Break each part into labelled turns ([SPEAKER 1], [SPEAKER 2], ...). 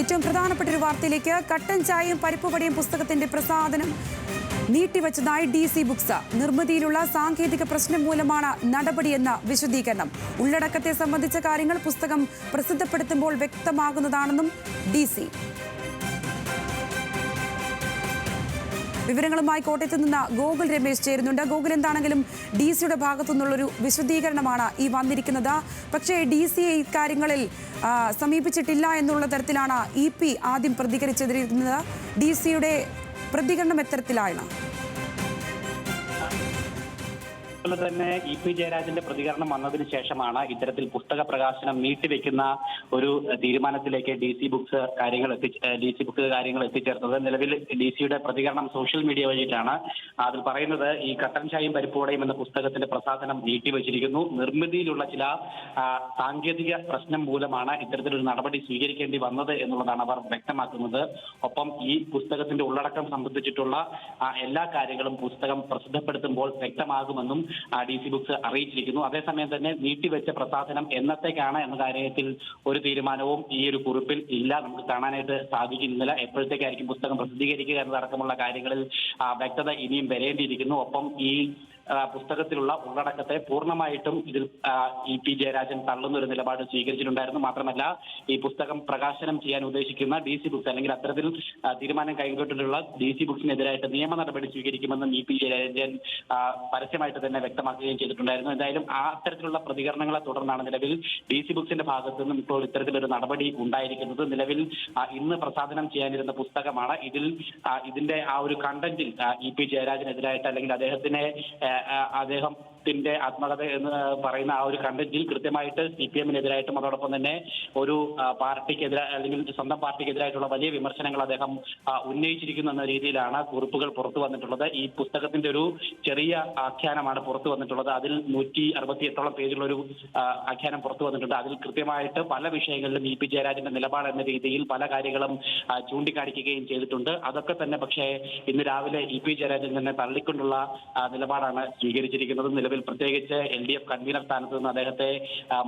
[SPEAKER 1] ഏറ്റവും പ്രധാനപ്പെട്ട ഒരു വാർത്തയിലേക്ക് കട്ടൻ ചായയും പരിപ്പുവടയും പുസ്തകത്തിന്റെ പ്രസാദനം നീട്ടിവച്ചതായി ഡി സി ബുക്സ്. നിർമ്മിതിയിലുള്ള സാങ്കേതിക പ്രശ്നം മൂലമാണ് നടപടിയെന്ന വിശദീകരണം. ഉള്ളടക്കത്തെ സംബന്ധിച്ച കാര്യങ്ങൾ പുസ്തകം പ്രസിദ്ധപ്പെടുത്തുമ്പോൾ വ്യക്തമാകുന്നതാണെന്നും ഡി സി. വിവരങ്ങളുമായി കോട്ടയത്ത് നിന്ന് ഗോകുൽ രമേശ് ചേരുന്നുണ്ട്. ഗോകുൽ എന്താണെങ്കിലും ഡി സിയുടെ ഭാഗത്തു നിന്നുള്ളൊരു വിശദീകരണമാണ് ഈ വന്നിരിക്കുന്നത്. പക്ഷേ ഡി സി ഇക്കാര്യങ്ങളിൽ സമീപിച്ചിട്ടില്ല എന്നുള്ള തരത്തിലാണ് ഇ പി ആദ്യം പ്രതികരിച്ചതിരിക്കുന്നത്. ഡി സിയുടെ പ്രതികരണം എത്തരത്തിലാണ്
[SPEAKER 2] അതുപോലെ തന്നെ ഇ പി ജയരാജന്റെ പ്രതികരണം വന്നതിന് ശേഷമാണ് ഇത്തരത്തിൽ പുസ്തക പ്രകാശനം നീട്ടിവെക്കുന്ന ഒരു തീരുമാനത്തിലേക്ക് ഡി സി ബുക്സ് കാര്യങ്ങൾ എത്തി ഡി സി ബുക്ക് കാര്യങ്ങൾ എത്തിച്ചേർന്നത് നിലവിൽ ഡി സിയുടെ പ്രതികരണം സോഷ്യൽ മീഡിയ വഴിയിട്ടാണ്. അതിൽ പറയുന്നത് ഈ കട്ടൻ ചായയും പരിപ്പോടയും എന്ന പുസ്തകത്തിന്റെ പ്രസാധനം നീട്ടിവെച്ചിരിക്കുന്നു. നിർമ്മിതിയിലുള്ള ചില സാങ്കേതിക പ്രശ്നം മൂലമാണ് ഇത്തരത്തിലൊരു നടപടി സ്വീകരിക്കേണ്ടി വന്നത് എന്നുള്ളതാണ് അവർ വ്യക്തമാക്കുന്നത്. ഒപ്പം ഈ പുസ്തകത്തിന്റെ ഉള്ളടക്കം സംബന്ധിച്ചിട്ടുള്ള എല്ലാ കാര്യങ്ങളും പുസ്തകം പ്രസിദ്ധപ്പെടുത്തുമ്പോൾ വ്യക്തമാകുമെന്നും ഡി സി ബുക്സ് അറിയിച്ചിരിക്കുന്നു. അതേസമയം തന്നെ നീട്ടിവെച്ച പ്രസാധനം എന്നത്തേക്കാണ് എന്ന കാര്യത്തിൽ ഒരു തീരുമാനവും ഈ ഒരു കുറിപ്പിൽ ഇല്ല. നമുക്ക് കാണാനായിട്ട് സാധിക്കുന്നില്ല. എപ്പോഴത്തേക്കായിരിക്കും പുസ്തകം പ്രസിദ്ധീകരിക്കുക എന്നതടക്കമുള്ള കാര്യങ്ങളിൽ വ്യക്തത ഇനിയും വരേണ്ടിയിരിക്കുന്നു. ഒപ്പം ഈ പുസ്തകത്തിലുള്ള ഉള്ളടക്കത്തെ പൂർണമായിട്ടും ഇതിൽ ഇ പി ജയരാജൻ തള്ളുന്ന ഒരു നിലപാട് സ്വീകരിച്ചിട്ടുണ്ടായിരുന്നു. മാത്രമല്ല ഈ പുസ്തകം പ്രകാശനം ചെയ്യാൻ ഉദ്ദേശിക്കുന്ന ഡി സി ബുക്സ് അല്ലെങ്കിൽ അത്തരത്തിൽ തീരുമാനം കൈകൊണ്ടിട്ടുള്ള ഡി സി ബുക്സിനെതിരായിട്ട് നിയമ നടപടി സ്വീകരിക്കുമെന്നും ഇ പി ജയരാജൻ പരസ്യമായിട്ട് തന്നെ വ്യക്തമാക്കുകയും ചെയ്തിട്ടുണ്ടായിരുന്നു. എന്തായാലും ആ അത്തരത്തിലുള്ള പ്രതികരണങ്ങളെ തുടർന്നാണ് നിലവിൽ ഡി സി ബുക്സിന്റെ ഭാഗത്തു നിന്നും ഇപ്പോൾ ഇത്തരത്തിലൊരു നടപടി ഉണ്ടായിരിക്കുന്നത്. നിലവിൽ ഇന്ന് പ്രസാദനം ചെയ്യാനിരുന്ന പുസ്തകമാണ്. ഇതിൽ ഇതിന്റെ ആ ഒരു കണ്ടന്റിൽ ഇ പി ജയരാജനെതിരായിട്ട് അല്ലെങ്കിൽ അദ്ദേഹത്തിനെ ആ, അദ്ദേഹത്തിന്റെ ആത്മകഥ എന്ന് പറയുന്ന ആ ഒരു കണ്ടന്റിൽ കൃത്യമായിട്ട് സി പി എമ്മിനെതിരായിട്ടും അതോടൊപ്പം തന്നെ ഒരു പാർട്ടിക്കെതിരെ അല്ലെങ്കിൽ സ്വന്തം പാർട്ടിക്കെതിരായിട്ടുള്ള വലിയ വിമർശനങ്ങൾ അദ്ദേഹം ഉന്നയിച്ചിരിക്കുന്നു എന്ന രീതിയിലാണ് കുറിപ്പുകൾ പുറത്തു വന്നിട്ടുള്ളത്. ഈ പുസ്തകത്തിന്റെ ഒരു ചെറിയ ആഖ്യാനമാണ് പുറത്തു വന്നിട്ടുള്ളത്. അതിൽ നൂറ്റി അറുപത്തി എട്ടോളം പേജുള്ള ഒരു ആഖ്യാനം പുറത്തു വന്നിട്ടുണ്ട്. അതിൽ കൃത്യമായിട്ട് പല വിഷയങ്ങളിലും ഇ പി ജയരാജന്റെ നിലപാട് എന്ന രീതിയിൽ പല കാര്യങ്ങളും ചൂണ്ടിക്കാണിക്കുകയും ചെയ്തിട്ടുണ്ട്. അതൊക്കെ തന്നെ പക്ഷേ ഇന്ന് രാവിലെ ഇ പി ജയരാജൻ തന്നെ തള്ളിക്കൊണ്ടുള്ള നിലപാടാണ് സ്വീകരിച്ചിരിക്കുന്നത്. നിലവിൽ പ്രത്യേകിച്ച് എൽ ഡി എഫ് കൺവീനർ സ്ഥാനത്ത് നിന്ന് അദ്ദേഹത്തെ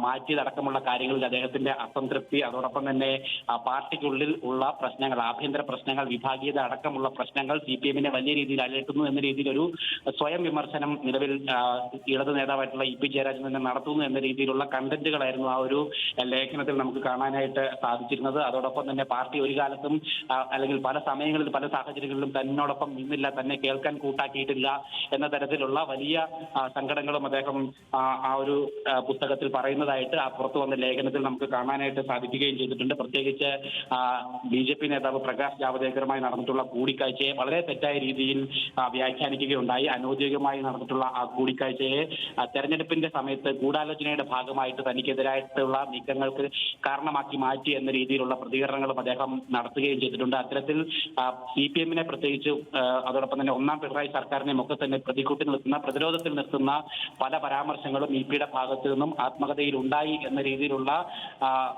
[SPEAKER 2] മാറ്റിയതടക്കമുള്ള കാര്യങ്ങളിൽ അദ്ദേഹത്തിന്റെ അസംതൃപ്തി അതോടൊപ്പം തന്നെ പാർട്ടിക്കുള്ളിൽ ഉള്ള പ്രശ്നങ്ങൾ ആഭ്യന്തര പ്രശ്നങ്ങൾ വിഭാഗീയത അടക്കമുള്ള പ്രശ്നങ്ങൾ സി പി എമ്മിനെ വലിയ രീതിയിൽ അലട്ടുന്നു എന്ന രീതിയിൽ ഒരു സ്വയം വിമർശനം നിലവിൽ ഇടതു നേതാവായിട്ടുള്ള ഇ പി ജയരാജൻ തന്നെ നടത്തുന്നു എന്ന രീതിയിലുള്ള കണ്ടന്റുകളായിരുന്നു ആ ഒരു ലേഖനത്തിൽ നമുക്ക് കാണാനായിട്ട് സാധിച്ചിരുന്നത്. അതോടൊപ്പം തന്നെ പാർട്ടി ഒരു കാലത്തും അല്ലെങ്കിൽ പല സമയങ്ങളിൽ പല സാഹചര്യങ്ങളിലും തന്നോടൊപ്പം നിന്നില്ല തന്നെ കേൾക്കാൻ കൂട്ടാക്കിയിട്ടില്ല എന്ന തരത്തിലുള്ള വലിയ ആ, സങ്കടങ്ങളും അദ്ദേഹം ആ, ഒരു പുസ്തകത്തിൽ പറയുന്നതായിട്ട് ആ പുറത്തു വന്ന ലേഖനത്തിൽ നമുക്ക് കാണാനായിട്ട് സാധിക്കുകയും ചെയ്തിട്ടുണ്ട്. പ്രത്യേകിച്ച് ബി ജെ പി നേതാവ് പ്രകാശ് ജാവദേക്കറുമായി നടന്നിട്ടുള്ള കൂടിക്കാഴ്ചയെ വളരെ തെറ്റായ രീതിയിൽ വ്യാഖ്യാനിക്കുകയുണ്ടായി. അനൌദ്യോഗികമായി നടന്നിട്ടുള്ള ആ കൂടിക്കാഴ്ചയെ തെരഞ്ഞെടുപ്പിന്റെ സമയത്ത് ഗൂഢാലോചനയുടെ ഭാഗമായിട്ട് തനിക്കെതിരായിട്ടുള്ള നീക്കങ്ങൾക്ക് കാരണമാക്കി മാറ്റി എന്ന രീതിയിലുള്ള പ്രതികരണങ്ങളും അദ്ദേഹം നടത്തുകയും ചെയ്തിട്ടുണ്ട്. അത്തരത്തിൽ സി പി എമ്മിനെ പ്രത്യേകിച്ച് അതോടൊപ്പം തന്നെ ഒന്നാം പിണറായി സർക്കാരിനെ ഒക്കെ തന്നെ പ്രതികൂട്ടി നിർത്തുന്ന പ്രതിരോധത്തിൽ നിർത്തുന്ന പല പരാമർശങ്ങളും ഇ പിയുടെ ഭാഗത്തു നിന്നും ആത്മകഥയിൽ ഉണ്ടായി എന്ന രീതിയിലുള്ള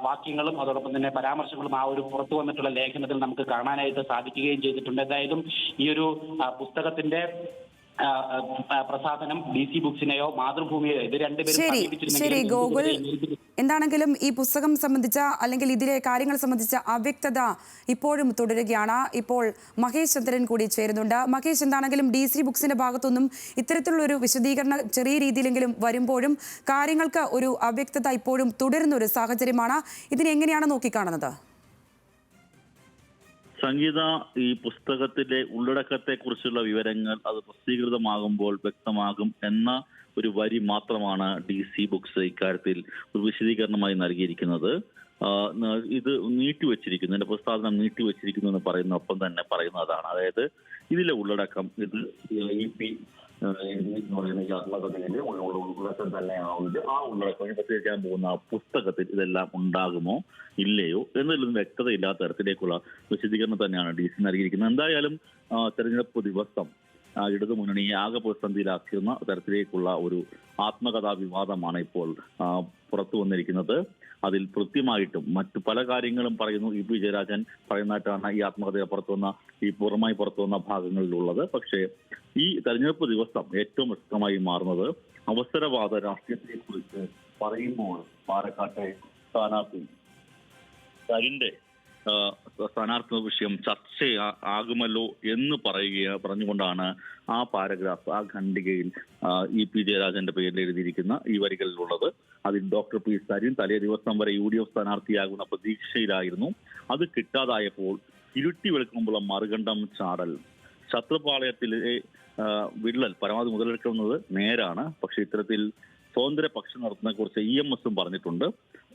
[SPEAKER 2] വാക്യങ്ങളും അതോടൊപ്പം തന്നെ പരാമർശങ്ങളും ആ ഒരു പുറത്തു വന്നിട്ടുള്ള ലേഖനത്തിൽ നമുക്ക് കാണാനായിട്ട് സാധിക്കുകയും ചെയ്തിട്ടുണ്ട്. എന്തായാലും ഈ ഒരു പുസ്തകത്തിന്റെ പ്രസാധനം ഡി സി ബുക്സിനെയോ മാതൃഭൂമിയോ ഇത് രണ്ടുപേരും
[SPEAKER 1] ശരി ഗോകുൽ. എന്താണെങ്കിലും ഈ പുസ്തകം സംബന്ധിച്ച അല്ലെങ്കിൽ ഇതിലെ കാര്യങ്ങൾ സംബന്ധിച്ച അവ്യക്തത ഇപ്പോഴും തുടരുകയാണ്. ഇപ്പോൾ മഹേഷ് ചന്ദ്രൻ കൂടി ചേരുന്നുണ്ട്. മഹേഷ് എന്താണെങ്കിലും ഡി സി ബുക്സിന്റെ ഭാഗത്തുനിന്നും ഇത്തരത്തിലുള്ള ഒരു വിശദീകരണം ചെറിയ രീതിയിലെങ്കിലും വരുമ്പോഴും കാര്യങ്ങൾക്ക് ഒരു അവ്യക്തത ഇപ്പോഴും തുടരുന്ന ഒരു സാഹചര്യമാണ്. ഇതിനെ എങ്ങനെയാണ് നോക്കിക്കാണുന്നത്?
[SPEAKER 3] സംഗീത ഈ പുസ്തകത്തിലെ ഉള്ളടക്കത്തെ കുറിച്ചുള്ള വിവരങ്ങൾ അത് പ്രസിദ്ധീകൃതമാകുമ്പോൾ വ്യക്തമാകും എന്ന ഒരു വരി മാത്രമാണ് ഡി സി ബുക്സ് ഇക്കാര്യത്തിൽ ഒരു വിശദീകരണമായി നൽകിയിരിക്കുന്നത്. ഇത് നീട്ടിവെച്ചിരിക്കുന്നു ഇതിന്റെ പ്രസ്താവന നീട്ടിവെച്ചിരിക്കുന്നു എന്ന് പറയുന്ന ഒപ്പം തന്നെ പറയുന്ന അതാണ് അതായത് ഇതിലെ ഉള്ളടക്കം ഇത് ഇ പി ഉള്ളടക്കം തന്നെയാണെങ്കിൽ ആ ഉള്ളടക്കം പ്രത്യേകിക്കാൻ പോകുന്ന പുസ്തകത്തിൽ ഇതെല്ലാം ഉണ്ടാകുമോ ഇല്ലയോ എന്നതിലൊന്നും വ്യക്തതയില്ലാത്ത തരത്തിലേക്കുള്ള വിശദീകരണം തന്നെയാണ് ഡി സി നൽകിയിരിക്കുന്നത്. എന്തായാലും തെരഞ്ഞെടുപ്പ് ദിവസം ആ, ഇടതു മുന്നണിയെ ആകെ പ്രതിസന്ധിയിലാക്കുന്ന തരത്തിലേക്കുള്ള ഒരു ആത്മകഥാ വിവാദമാണ് ഇപ്പോൾ പുറത്തു വന്നിരിക്കുന്നത്. അതിൽ കൃത്യമായിട്ടും മറ്റു പല കാര്യങ്ങളും പറയുന്നു. ഇ പി ജയരാജൻ പറയുന്നതായിട്ടാണ് ഈ ആത്മകഥ പുറത്തു വന്ന ഈ പൂർണമായി പുറത്തു വന്ന ഭാഗങ്ങളിലുള്ളത്. പക്ഷേ ഈ തെരഞ്ഞെടുപ്പ് ദിവസം ഏറ്റവും വ്യക്തമായി മാറുന്നത് അവസരവാദ രാഷ്ട്രീയത്തെ കുറിച്ച് പറയുമ്പോൾ പാലക്കാട്ടെ സ്ഥാനാർത്ഥി തരിന്റെ സ്ഥാനാർത്ഥി വിഷയം ചർച്ച ആകുമല്ലോ എന്ന് പറയുക പറഞ്ഞുകൊണ്ടാണ് ആ പാരഗ്രാഫ് ആ ഖണ്ഡികയിൽ ഇ പി ജയരാജന്റെ പേരിൽ എഴുതിയിരിക്കുന്ന ഈ വരികളിലുള്ളത്. അതിൽ ഡോക്ടർ പി സരിൻ തലേ ദിവസം വരെ യു ഡി എഫ് സ്ഥാനാർത്ഥിയാകുന്ന പ്രതീക്ഷയിലായിരുന്നു. അത് കിട്ടാതായപ്പോൾ ഇരുട്ടി വെളുക്കുമ്പോഴുള്ള മറുകണ്ഠം ചാടൽ. ശത്രുപാളയത്തിലെ വിള്ളൽ പരമാവധി മുതലെടുക്കുന്നത് നേരാണ്. പക്ഷെ ഇത്തരത്തിൽ സ്വതന്ത്ര പക്ഷം നടത്തുന്ന കുറിച്ച് ഇ എം എസും പറഞ്ഞിട്ടുണ്ട്.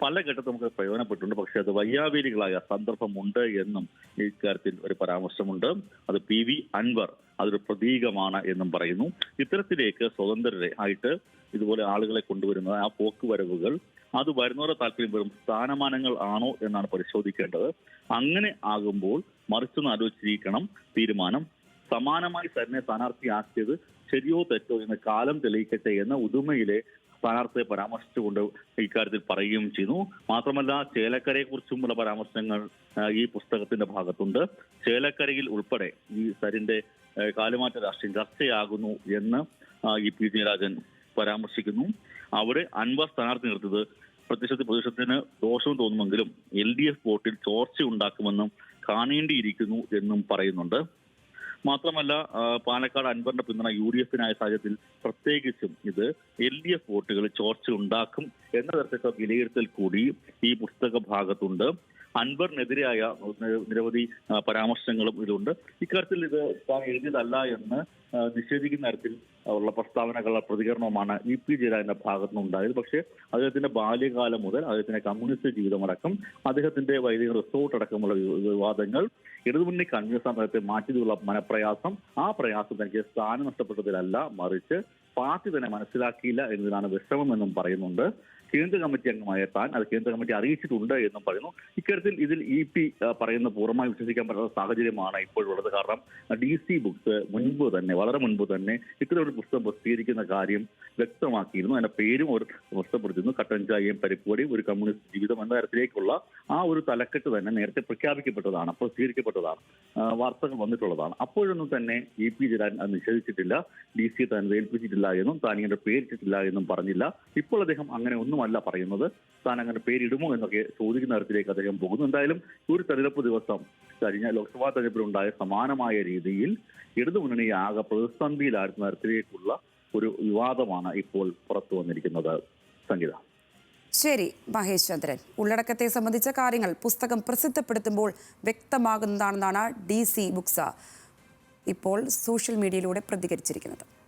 [SPEAKER 3] പല ഘട്ടത്തിൽ നമുക്ക് പ്രയോജനപ്പെട്ടിട്ടുണ്ട്. പക്ഷേ അത് വയ്യാവേലികളായ സന്ദർഭമുണ്ട് എന്നും ഇക്കാര്യത്തിൽ ഒരു പരാമർശമുണ്ട്. അത് പി വി അൻവർ അതൊരു പ്രതീകമാണ് എന്നും പറയുന്നു. ഇത്തരത്തിലേക്ക് സ്വതന്ത്രരെ ആയിട്ട് ഇതുപോലെ ആളുകളെ കൊണ്ടുവരുന്നത് ആ പോക്കുവരവുകൾ അത് വരുന്നവരുടെ താല്പര്യം വെറും സ്ഥാനമാനങ്ങൾ ആണോ എന്നാണ് പരിശോധിക്കേണ്ടത്. അങ്ങനെ ആകുമ്പോൾ മറിച്ചൊന്ന് ആലോചിച്ചിരിക്കണം. തീരുമാനം സമാനമായി തന്നെ സ്ഥാനാർത്ഥിയാക്കിയത് ശരിയോ തെറ്റോ എന്ന് കാലം തെളിയിക്കട്ടെ എന്ന ഉദുമയിലെ സ്ഥാനാർത്ഥിയെ പരാമർശിച്ചുകൊണ്ട് ഇക്കാര്യത്തിൽ പറയുകയും ചെയ്യുന്നു മാത്രമല്ല ചേലക്കരയെ കുറിച്ചുമുള്ള പരാമർശങ്ങൾ ഈ പുസ്തകത്തിന്റെ ഭാഗത്തുണ്ട്. ചേലക്കരയിൽ ഉൾപ്പെടെ ഈ സരിന്റെ കാലുമാറ്റ രാഷ്ട്രീയം ചർച്ചയാകുന്നു എന്ന് ഇ പി. ജയരാജൻ പരാമർശിക്കുന്നു. അവിടെ അൻവർ സ്ഥാനാർത്ഥി നിർത്തിയത് പ്രത്യക്ഷത്തിൽ പ്രതിപക്ഷത്തിന് ദോഷം തോന്നുമെങ്കിലും എൽ ഡി എഫ് വോട്ടിൽ ചോർച്ച ഉണ്ടാക്കുമെന്നും കാണേണ്ടിയിരിക്കുന്നു എന്നും പറയുന്നുണ്ട്. മാത്രമല്ല പാലക്കാട് അൻവറിന്റെ പിന്തുണ യു ഡി എഫിനായ സാഹചര്യത്തിൽ പ്രത്യേകിച്ചും ഇത് എൽ ഡി എഫ് വോട്ടുകൾ ചോർച്ച ഉണ്ടാക്കും എന്ന തരത്തിലുള്ള വിലയിരുത്തൽ കൂടി ഈ പുസ്തക ഭാഗത്തുണ്ട്. അൻവറിനെതിരായ നിരവധി പരാമർശങ്ങളും ഇതുണ്ട്. ഇക്കാര്യത്തിൽ ഇത് താൻ എഴുതിയതല്ല എന്ന് നിഷേധിക്കുന്ന തരത്തിൽ ഉള്ള പ്രസ്താവനകളുടെ പ്രതികരണവുമാണ് ഇ പി ജയരാജന്റെ ഭാഗത്തു നിന്നുണ്ടായത് പക്ഷേ അദ്ദേഹത്തിന്റെ ബാല്യകാലം മുതൽ അദ്ദേഹത്തിന്റെ കമ്മ്യൂണിസ്റ്റ് ജീവിതമടക്കം അദ്ദേഹത്തിന്റെ വൈദിക റിസോർട്ട് അടക്കമുള്ള വിവാദങ്ങൾ ഇടതുമുന്നണി കൺവീനർ സ്ഥാനത്തെ മാറ്റിയതിലുള്ള മനപ്രയാസം ആ പ്രയാസം തനിക്ക് സ്ഥാനം നഷ്ടപ്പെട്ടതിലല്ല മറിച്ച് പാർട്ടി തന്നെ മനസ്സിലാക്കിയില്ല എന്നതിനാണ് വിഷമമെന്നും പറയുന്നുണ്ട്. കേന്ദ്ര കമ്മിറ്റി അംഗമായ താൻ അത് കേന്ദ്ര കമ്മിറ്റി അറിയിച്ചിട്ടുണ്ട് എന്നും പറയുന്നു. ഇക്കാര്യത്തിൽ ഇതിൽ ഇ പി പറയുന്ന പൂർണമായി വിശ്വസിക്കാൻ പറ്റാത്ത സാഹചര്യമാണ് ഇപ്പോഴുള്ളത്. കാരണം ഡി സി ബുക്സ് മുൻപ് തന്നെ വളരെ മുൻപ് തന്നെ ഇത്തരം ഒരു പുസ്തകം പ്രസിദ്ധീകരിക്കുന്ന കാര്യം വ്യക്തമാക്കിയിരുന്നു. അതിന്റെ പേരും അവർ പ്രസിദ്ധപ്പെടുത്തിയിരുന്നു. കട്ടൻ ചായയും പരിപ്പുവടിയും ഒരു കമ്മ്യൂണിസ്റ്റ് ജീവിതം എന്ന തരത്തിലേക്കുള്ള ആ ഒരു തലക്കെട്ട് തന്നെ നേരത്തെ പ്രഖ്യാപിക്കപ്പെട്ടതാണ് പ്രസിദ്ധീകരിക്കപ്പെട്ടതാണ് വാർത്തകൾ വന്നിട്ടുള്ളതാണ്. അപ്പോഴൊന്നും തന്നെ ഇ പി ജലാൻ അത് നിഷേധിച്ചിട്ടില്ല. ഡി സി തന്നെ ഏൽപ്പിച്ചിട്ടില്ല. എന്നും താൻ ഇങ്ങനെ പേരിട്ടിട്ടില്ല എന്നും പറഞ്ഞില്ല. ഇപ്പോൾ അദ്ദേഹം അങ്ങനെ ഒന്നുമല്ല പറയുന്നത്. താൻ അങ്ങനെ പേരിടുമോ എന്നൊക്കെ ചോദിക്കുന്ന തരത്തിലേക്ക് അദ്ദേഹം പോകുന്നു. എന്തായാലും ഒരു തെരഞ്ഞെടുപ്പ് ദിവസം കഴിഞ്ഞ ലോക്സഭാ തെരഞ്ഞെടുപ്പിലുണ്ടായ സമാനമായ രീതിയിൽ ഇടതുമുന്നണി ആകെ പ്രതിസന്ധിയിലായിരുന്ന തരത്തിലേക്കുള്ള ഒരു വിവാദമാണ് ഇപ്പോൾ പുറത്തു വന്നിരിക്കുന്നത്. സംഗീത.
[SPEAKER 1] ശരി മഹേഷ് ചന്ദ്രൻ. ഉള്ളടക്കത്തെ സംബന്ധിച്ച കാര്യങ്ങൾ പുസ്തകം പ്രസിദ്ധപ്പെടുത്തുമ്പോൾ വ്യക്തമാകുന്നതാണെന്നാണ് ഡി സി ബുക്സ ഇപ്പോൾ സോഷ്യൽ മീഡിയയിലൂടെ പ്രതികരിച്ചിരിക്കുന്നത്.